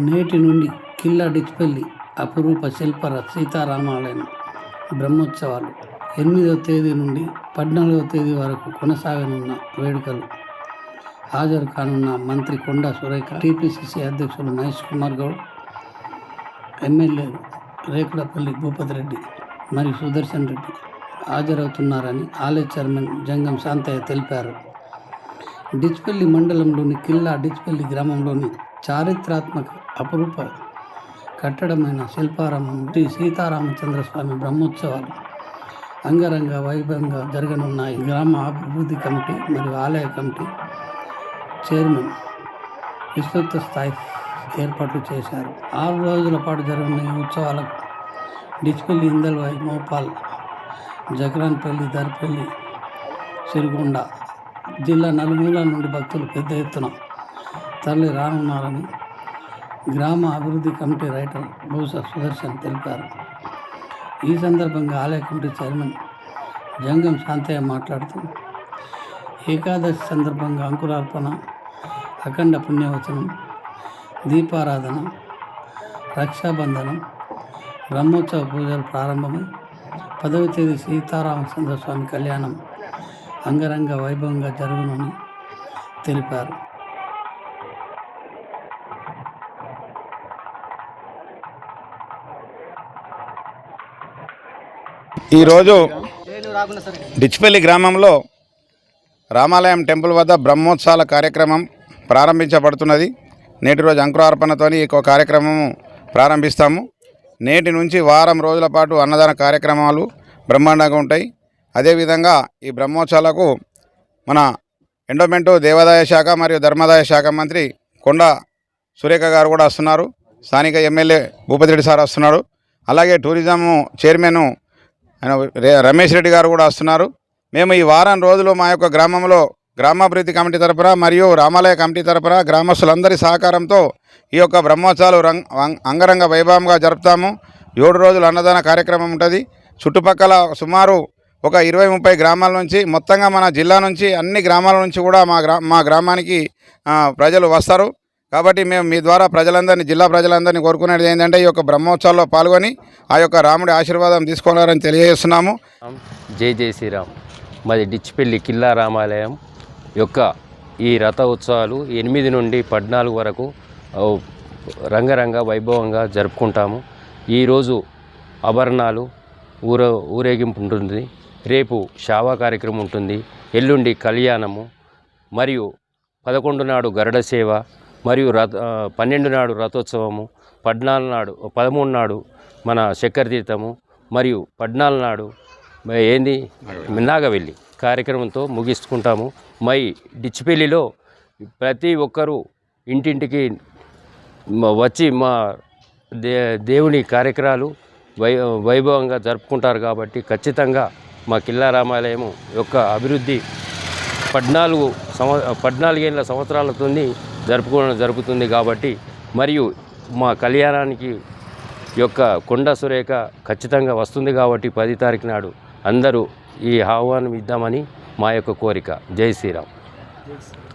నేటి నుండి కిల్లా డిచ్పల్లి అపురూప శిల్పర సీతారామాలయం బ్రహ్మోత్సవాలు. ఎనిమిదవ తేదీ నుండి పద్నాలుగవ తేదీ వరకు కొనసాగనున్న వేడుకలు. హాజరు కానున్న మంత్రి కొండా సురేఖ టీపీసీసీ అధ్యక్షులు మహేష్ కుమార్ గౌడ్ ఎమ్మెల్యే రేకులపల్లి భూపతి రెడ్డి మరియు సుదర్శన్ రెడ్డి హాజరవుతున్నారని ఆలయ చైర్మన్ జంగం శాంతయ్య తెలిపారు. డిచ్పల్లి మండలంలోని కిల్లా డిచ్పల్లి గ్రామంలోని చారిత్రాత్మక అపురూప కట్టడమైన శిల్పారామం శ్రీ సీతారామచంద్ర స్వామి బ్రహ్మోత్సవాలు అంగరంగ వైభవంగా జరగనున్నాయి. గ్రామ అభివృద్ధి కమిటీ మరియు ఆలయ కమిటీ చైర్మన్ విస్తృత స్థాయి ఏర్పాట్లు చేశారు. ఆరు రోజుల పాటు జరగనున్న ఈ ఉత్సవాలకు డిచ్పల్లి ఇందల్వాయి మోపాల్ జగరాన్పల్లి దర్పల్లి సిరిగొండ జిల్లా నలుమూల నుండి భక్తులు పెద్ద ఎత్తున తరలి రానున్నారని గ్రామ అభివృద్ధి కమిటీ రైటర్ బహుశా సుదర్శన్ తెలిపారు. ఈ సందర్భంగా ఆలయ కమిటీ చైర్మన్ జంగం శాంతయ్య మాట్లాడుతూ ఏకాదశి సందర్భంగా అంకురార్పణ అఖండ పుణ్యవచనం దీపారాధన రక్షాబంధనం బ్రహ్మోత్సవ పూజలు ప్రారంభమై పదవ తేదీ సీతారామచంద్ర స్వామి కళ్యాణం అంగరంగ వైభవంగా జరుగునని తెలిపారు. ఈరోజు డిచ్పల్లి గ్రామంలో రామాలయం టెంపుల్ వద్ద బ్రహ్మోత్సవాల కార్యక్రమం ప్రారంభించబడుతున్నది. నేటి రోజు అంకురార్పణతో ఈ యొక్క కార్యక్రమం ప్రారంభిస్తాము. నేటి నుంచి వారం రోజుల పాటు అన్నదాన కార్యక్రమాలు బ్రహ్మాండంగా ఉంటాయి. అదేవిధంగా ఈ బ్రహ్మోత్సవాలకు మన ఎండోమెంటు దేవాదాయ శాఖ మరియు ధర్మాదాయ శాఖ మంత్రి కొండ సురేఖ గారు కూడా వస్తున్నారు. స్థానిక ఎమ్మెల్యే భూపతి రెడ్డి సార్ వస్తున్నారు. అలాగే టూరిజం చైర్మన్ ఆయన రే- రమేష్ రెడ్డి గారు కూడా వస్తున్నారు. మేము ఈ వారం రోజులు మా యొక్క గ్రామంలో గ్రామాభివృద్ధి కమిటీ తరపున మరియు రామాలయ కమిటీ తరపున గ్రామస్తులందరి సహకారంతో ఈ యొక్క బ్రహ్మోత్సవాలు రంగ్ అంగరంగ వైభవంగా జరుపుతాము. ఏడు రోజులు అన్నదాన కార్యక్రమం ఉంటుంది. చుట్టుపక్కల సుమారు ఒక ఇరవై ముప్పై గ్రామాల నుంచి మొత్తంగా మన జిల్లా నుంచి అన్ని గ్రామాల నుంచి కూడా మా గ్రా మా గ్రామానికి ప్రజలు వస్తారు. కాబట్టి మేము మీ ద్వారా ప్రజలందరినీ జిల్లా ప్రజలందరినీ కోరుకునేది ఏంటంటే ఈ యొక్క బ్రహ్మోత్సవాల్లో పాల్గొని ఆ యొక్క రాముడి ఆశీర్వాదం తీసుకోవాలని తెలియజేస్తున్నాము. జై జై శ్రీరామ్. మాది డిచ్చిపల్లి కిల్లా రామాలయం యొక్క ఈ రథ ఉత్సవాలు ఎనిమిది నుండి పద్నాలుగు వరకు రంగరంగ వైభవంగా జరుపుకుంటాము. ఈరోజు ఆభరణాలు ఊర ఊరేగింపు ఉంటుంది. రేపు శావా కార్యక్రమం ఉంటుంది. ఎల్లుండి కళ్యాణము మరియు పదకొండు నాడు గరుడ సేవ మరియు రథ పన్నెండు నాడు రథోత్సవము పద్నాలుగు నాడు పదమూడు నాడు మన చక్కెర తీర్థము మరియు పద్నాలుగు నాడు ఏంది? నాగవెల్లి. కార్యక్రమంతో ముగించుకుంటాము మై డిచ్చిపల్లిలో ప్రతి ఒక్కరూ ఇంటింటికి వచ్చి మా దే దేవుని కార్యక్రమాలు వై వైభవంగా జరుపుకుంటారు కాబట్టి ఖచ్చితంగా మా కిల్లా రామాలయము యొక్క అభివృద్ధి పద్నాలుగు సంవ పద్నాలుగేళ్ళ సంవత్సరాలతో జరుపుకోవడం జరుగుతుంది కాబట్టి మరియు మా కళ్యాణానికి యొక్క కొండ సురేఖ ఖచ్చితంగా వస్తుంది కాబట్టి పది తారీఖు నాడు అందరూ ఈ ఆహ్వానం ఇద్దామని మా యొక్క కోరిక. జై శ్రీరామ్.